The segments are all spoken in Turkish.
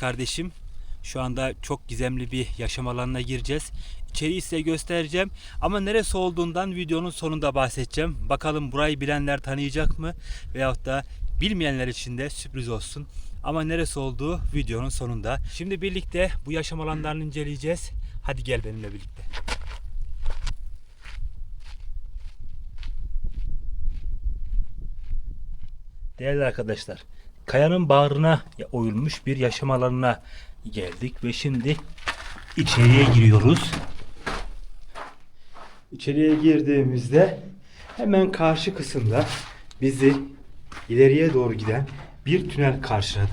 Kardeşim, şu anda çok gizemli bir yaşam alanına gireceğiz. İçeriği size göstereceğim ama neresi olduğundan videonun sonunda bahsedeceğim. Bakalım burayı bilenler tanıyacak mı veyahut da bilmeyenler için de sürpriz olsun. Ama neresi olduğu videonun sonunda. Şimdi birlikte bu yaşam alanlarını inceleyeceğiz. Hadi gel benimle birlikte. Değerli arkadaşlar, kayanın bağrına oyulmuş bir yaşam alanına geldik ve şimdi içeriye giriyoruz. İçeriye girdiğimizde hemen karşı kısımda bizi ileriye doğru giden bir tünel karşıladı.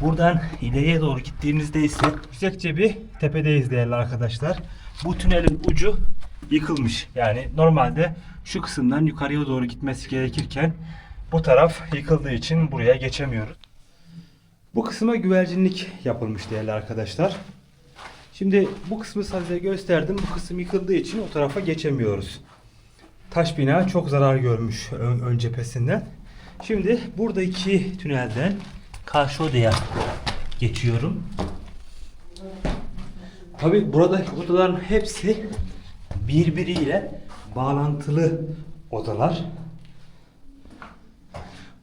Buradan ileriye doğru gittiğimizde ise yüksekçe bir tepedeyiz değerli arkadaşlar. Bu tünelin ucu yıkılmış. Yani normalde şu kısımdan yukarıya doğru gitmesi gerekirken bu taraf yıkıldığı için buraya geçemiyoruz. Bu kısma güvercinlik yapılmış değerli arkadaşlar. Şimdi bu kısmı size gösterdim. Bu kısım yıkıldığı için o tarafa geçemiyoruz. Taş bina çok zarar görmüş ön, ön cephesinden. Şimdi buradaki tünelden karşı odaya geçiyorum. Tabi buradaki odaların hepsi birbiriyle bağlantılı odalar.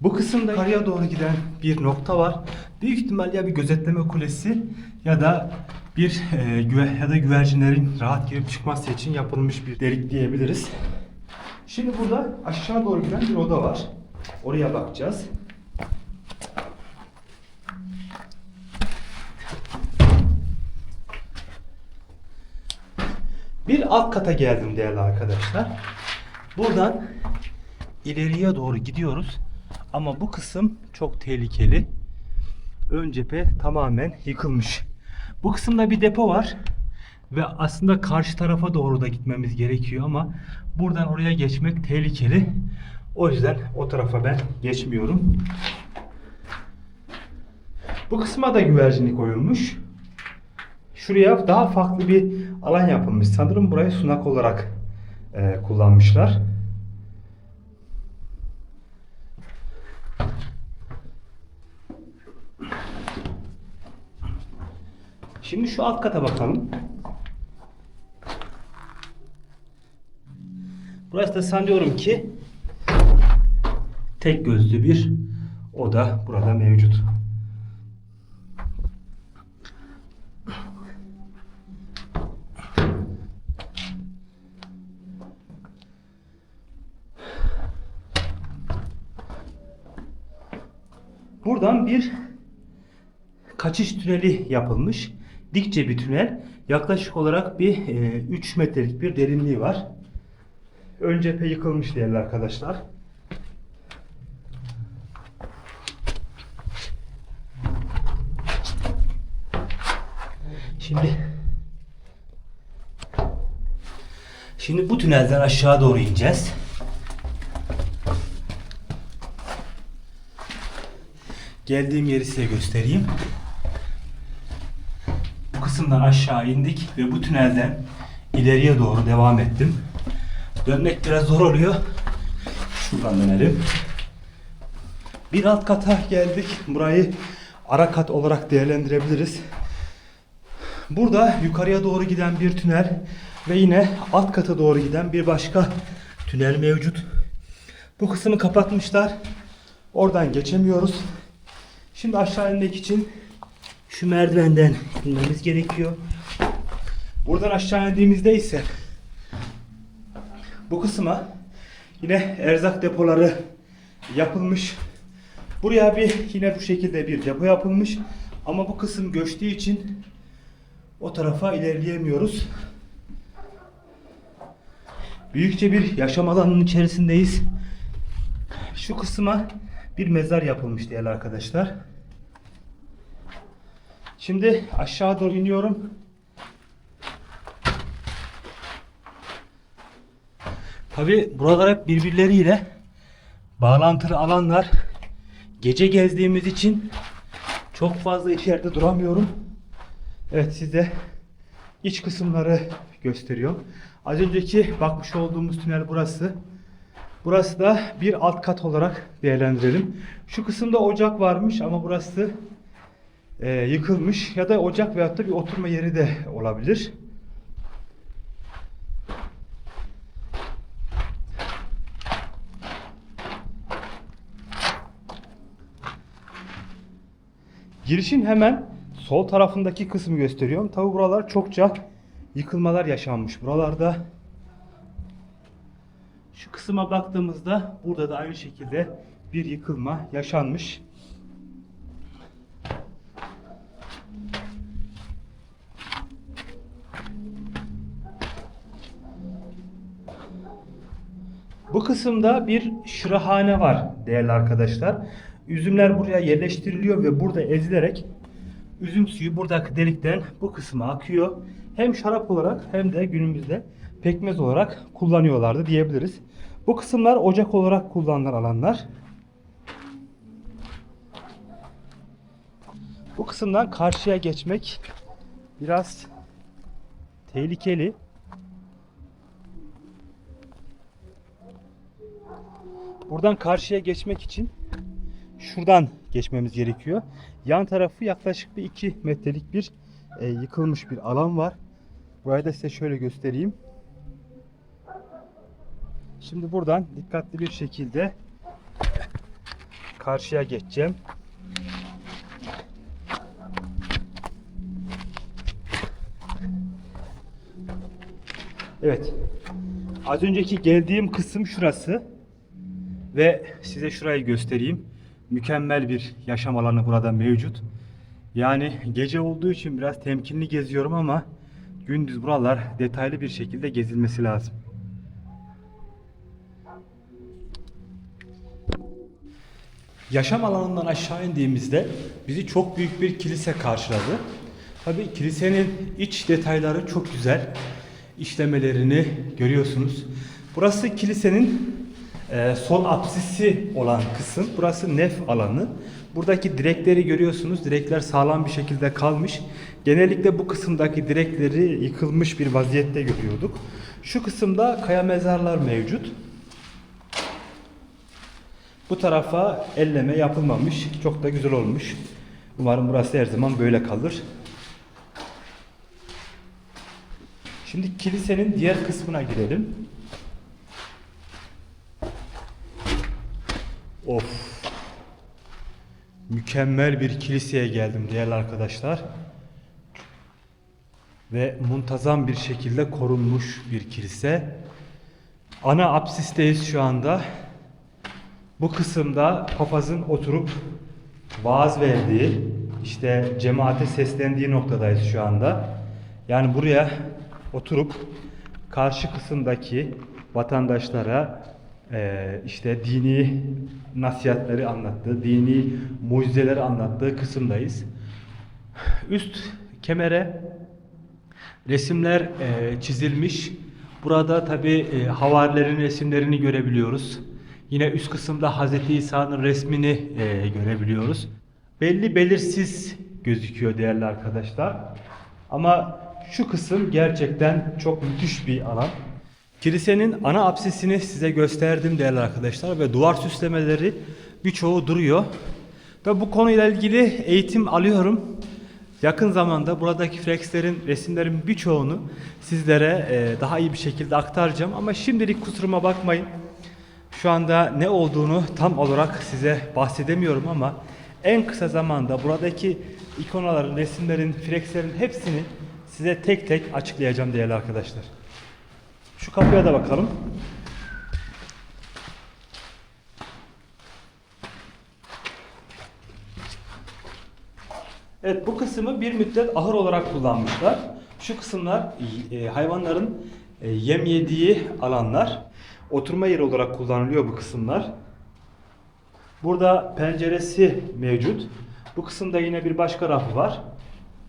Bu kısımda yukarıya doğru giden bir nokta var. Büyük ihtimal ya bir gözetleme kulesi ya da bir e, güve ya da güvercinlerin rahat girip çıkması için yapılmış bir delik diyebiliriz. Şimdi burada aşağı doğru giden bir oda var. Oraya bakacağız. Bir alt kata geldim değerli arkadaşlar. Buradan ileriye doğru gidiyoruz. Ama bu kısım çok tehlikeli. Ön cephe tamamen yıkılmış. Bu kısımda bir depo var. Ve aslında karşı tarafa doğru da gitmemiz gerekiyor ama buradan oraya geçmek tehlikeli. O yüzden o tarafa ben geçmiyorum. Bu kısma da güvercinlik koyulmuş. Şuraya daha farklı bir alan yapılmış. Sanırım burayı sunak olarak e, kullanmışlar. Şimdi şu alt kata bakalım. Burası da sanıyorum ki tek gözlü bir oda burada mevcut. Buradan bir kaçış tüneli yapılmış. Dikçe bir tünel. Yaklaşık olarak bir e, 3 metrelik bir derinliği var. Ön cephe yıkılmış değerli arkadaşlar. Şimdi Şimdi bu tünelden aşağı doğru ineceğiz. Geldiğim yeri size göstereyim. Kısımdan aşağı indik ve bu tünelden ileriye doğru devam ettim. Dönmek biraz zor oluyor. Şuradan dönelim. Bir alt kata geldik. Burayı ara kat olarak değerlendirebiliriz. Burada yukarıya doğru giden bir tünel ve yine alt kata doğru giden bir başka tünel mevcut. Bu kısmı kapatmışlar. Oradan geçemiyoruz. Şimdi aşağı inmek için şu merdivenden inmemiz gerekiyor. Buradan aşağı indiğimizde ise bu kısma yine erzak depoları yapılmış. Buraya bir yine bu şekilde bir depo yapılmış. Ama bu kısım göçtüğü için o tarafa ilerleyemiyoruz. Büyükçe bir yaşam alanının içerisindeyiz. Şu kısma bir mezar yapılmış değerli arkadaşlar. Şimdi aşağı doğru iniyorum. Tabi buralar hep birbirleriyle bağlantılı alanlar. Gece gezdiğimiz için çok fazla içeride duramıyorum. Evet size iç kısımları gösteriyorum. Az önceki bakmış olduğumuz tünel burası. Burası da bir alt kat olarak değerlendirelim. Şu kısımda ocak varmış ama burası e, yıkılmış ya da ocak veyahut da bir oturma yeri de olabilir. Girişin hemen sol tarafındaki kısmı gösteriyorum. Tabi buralar çokça yıkılmalar yaşanmış. Buralarda şu kısma baktığımızda burada da aynı şekilde bir yıkılma yaşanmış. Bu kısımda bir şırahane var değerli arkadaşlar. Üzümler buraya yerleştiriliyor ve burada ezilerek üzüm suyu buradaki delikten bu kısma akıyor. Hem şarap olarak hem de günümüzde pekmez olarak kullanıyorlardı diyebiliriz. Bu kısımlar ocak olarak kullanılan alanlar. Bu kısımdan karşıya geçmek biraz tehlikeli. Buradan karşıya geçmek için şuradan geçmemiz gerekiyor. Yan tarafı yaklaşık bir 2 metrelik bir e, yıkılmış bir alan var. Burayı da size şöyle göstereyim. Şimdi buradan dikkatli bir şekilde karşıya geçeceğim. Evet. Az önceki geldiğim kısım şurası. Ve size şurayı göstereyim. Mükemmel bir yaşam alanı burada mevcut. Yani gece olduğu için biraz temkinli geziyorum ama gündüz buralar detaylı bir şekilde gezilmesi lazım. Yaşam alanından aşağı indiğimizde bizi çok büyük bir kilise karşıladı. Tabii kilisenin iç detayları çok güzel. İşlemelerini görüyorsunuz. Burası kilisenin e, sol apsisi olan kısım. Burası nef alanı. Buradaki direkleri görüyorsunuz. Direkler sağlam bir şekilde kalmış. Genellikle bu kısımdaki direkleri yıkılmış bir vaziyette görüyorduk. Şu kısımda kaya mezarlar mevcut. Bu tarafa elleme yapılmamış. Çok da güzel olmuş. Umarım burası her zaman böyle kalır. Şimdi kilisenin diğer kısmına girelim. Of. Mükemmel bir kiliseye geldim değerli arkadaşlar. Ve muntazam bir şekilde korunmuş bir kilise. Ana apsisteyiz şu anda. Bu kısımda papazın oturup vaaz verdiği, işte cemaate seslendiği noktadayız şu anda. Yani buraya oturup karşı kısımdaki vatandaşlara eee, işte dini nasihatleri anlattığı, dini mucizeleri anlattığı kısımdayız. Üst kemere resimler eee, çizilmiş. Burada tabi havarilerin resimlerini görebiliyoruz. Yine üst kısımda Hz. İsa'nın resmini eee, görebiliyoruz. Belli belirsiz gözüküyor değerli arkadaşlar. Ama şu kısım gerçekten çok müthiş bir alan. Kilisenin ana apsisini size gösterdim değerli arkadaşlar ve duvar süslemeleri birçoğu duruyor. Ve bu konuyla ilgili eğitim alıyorum. Yakın zamanda buradaki flexlerin, resimlerin birçoğunu sizlere e, daha iyi bir şekilde aktaracağım. Ama şimdilik kusuruma bakmayın. Şu anda ne olduğunu tam olarak size bahsedemiyorum ama en kısa zamanda buradaki ikonaların, resimlerin, flexlerin hepsini size tek tek açıklayacağım değerli arkadaşlar. Şu kapıya da bakalım. Evet bu kısmı bir müddet ahır olarak kullanmışlar. Şu kısımlar e, hayvanların e, yem yediği alanlar. Oturma yeri olarak kullanılıyor bu kısımlar. Burada penceresi mevcut. Bu kısımda yine bir başka rafı var.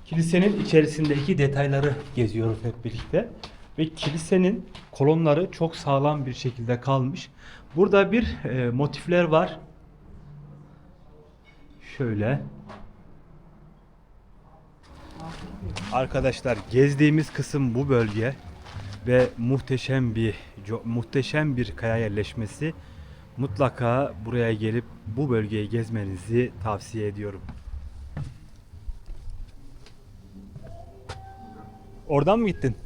Kilisenin içerisindeki detayları geziyoruz hep birlikte. Ve kilisenin kolonları çok sağlam bir şekilde kalmış. Burada bir e, motifler var. Şöyle. Arkadaşlar gezdiğimiz kısım bu bölge ve muhteşem bir muhteşem bir kaya yerleşmesi. Mutlaka buraya gelip bu bölgeyi gezmenizi tavsiye ediyorum. Oradan mı gittin?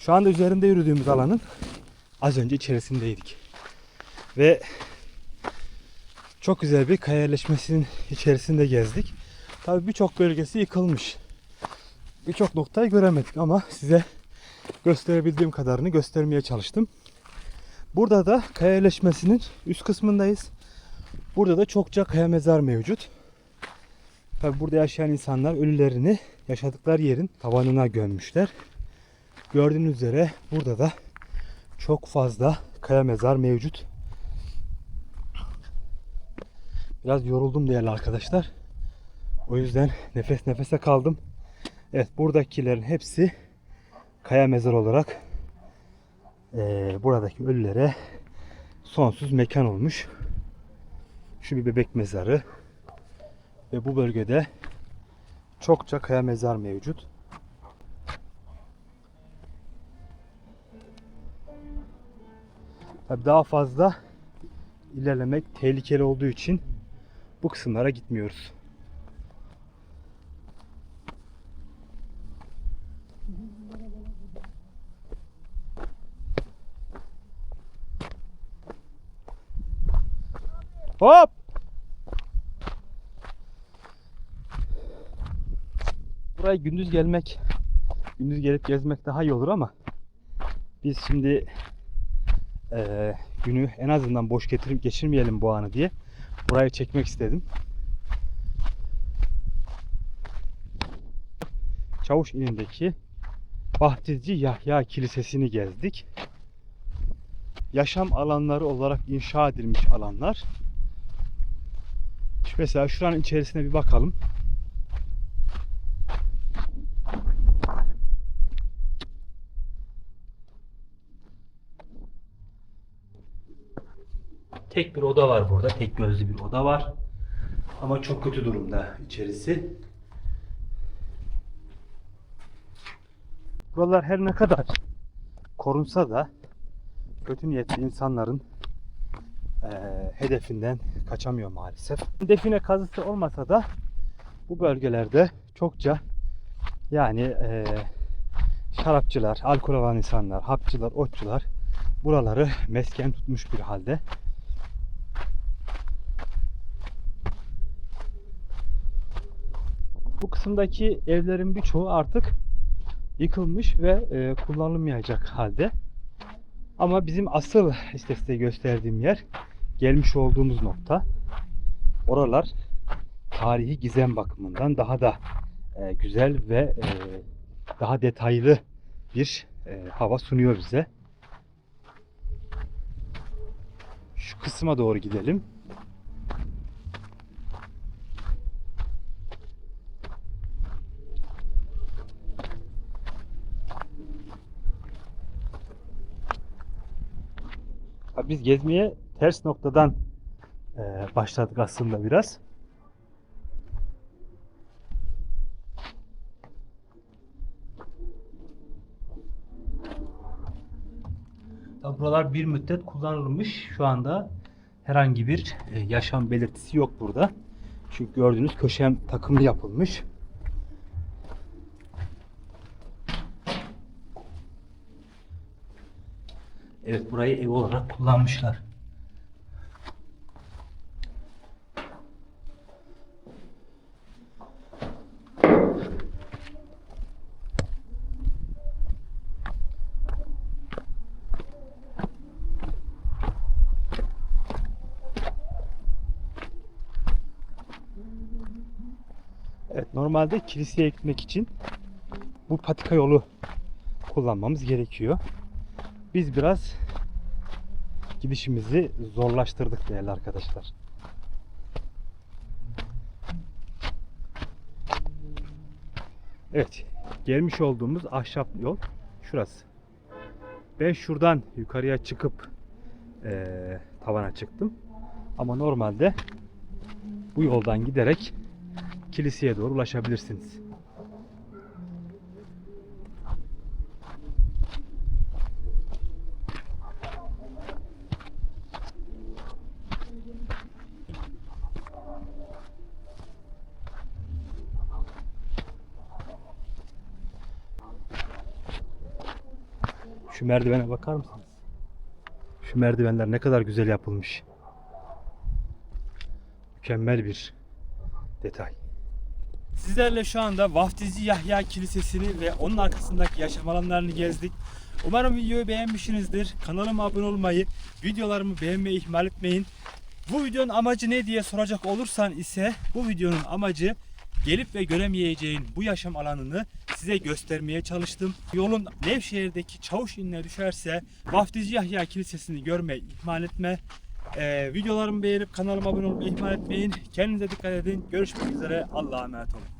Şu anda üzerinde yürüdüğümüz alanın az önce içerisindeydik. Ve çok güzel bir kaya yerleşmesinin içerisinde gezdik. Tabii birçok bölgesi yıkılmış. Birçok noktayı göremedik ama size gösterebildiğim kadarını göstermeye çalıştım. Burada da kaya yerleşmesinin üst kısmındayız. Burada da çokça kaya mezar mevcut. Tabii burada yaşayan insanlar ölülerini yaşadıkları yerin tavanına gömmüşler. Gördüğünüz üzere burada da çok fazla kaya mezar mevcut. Biraz yoruldum değerli arkadaşlar. O yüzden nefes nefese kaldım. Evet buradakilerin hepsi kaya mezar olarak eee, buradaki ölülere sonsuz mekan olmuş. Şu bir bebek mezarı ve bu bölgede çokça kaya mezar mevcut. Tabii daha fazla ilerlemek tehlikeli olduğu için bu kısımlara gitmiyoruz. Hop! Buraya gündüz gelmek, gündüz gelip gezmek daha iyi olur ama biz şimdi eee, günü en azından boş getirip geçirmeyelim bu anı diye burayı çekmek istedim. Çavuş ilindeki Bahtizci Yahya Kilisesi'ni gezdik. Yaşam alanları olarak inşa edilmiş alanlar. Mesela şuranın içerisine bir bakalım. Tek bir oda var burada. Tek gözlü bir oda var. Ama çok kötü durumda içerisi. Buralar her ne kadar korunsa da kötü niyetli insanların eee, hedefinden kaçamıyor maalesef. Define kazısı olmasa da bu bölgelerde çokça yani eee, şarapçılar, alkol alan insanlar, hapçılar, otçular buraları mesken tutmuş bir halde. Bu kısımdaki evlerin birçoğu artık yıkılmış ve e, kullanılmayacak halde. Ama bizim asıl işte size gösterdiğim yer gelmiş olduğumuz nokta. Oralar tarihi gizem bakımından daha da e, güzel ve e, daha detaylı bir e, hava sunuyor bize. Şu kısma doğru gidelim. Biz gezmeye ters noktadan e, başladık aslında biraz. Tabi buralar bir müddet kullanılmış. Şu anda herhangi bir e, yaşam belirtisi yok burada. Çünkü gördüğünüz köşem takımlı yapılmış. Evet burayı ev olarak kullanmışlar. Evet normalde kiliseye gitmek için bu patika yolu kullanmamız gerekiyor biz biraz gidişimizi zorlaştırdık değerli arkadaşlar. Evet. Gelmiş olduğumuz ahşap yol şurası. Ben şuradan yukarıya çıkıp e, tavana çıktım. Ama normalde bu yoldan giderek kiliseye doğru ulaşabilirsiniz. Şu merdivene bakar mısınız? Şu merdivenler ne kadar güzel yapılmış. Mükemmel bir detay. Sizlerle şu anda Vaftizi Yahya Kilisesi'ni ve onun arkasındaki yaşam alanlarını gezdik. Umarım videoyu beğenmişsinizdir. Kanalıma abone olmayı, videolarımı beğenmeyi ihmal etmeyin. Bu videonun amacı ne diye soracak olursan ise bu videonun amacı gelip ve göremeyeceğin bu yaşam alanını size göstermeye çalıştım. Yolun Nevşehir'deki Çavuş inine düşerse Vaftizi Yahya Kilisesi'ni görmeyi ihmal etme. Ee, videolarımı beğenip kanalıma abone olmayı ihmal etmeyin. Kendinize dikkat edin. Görüşmek üzere. Allah'a emanet olun.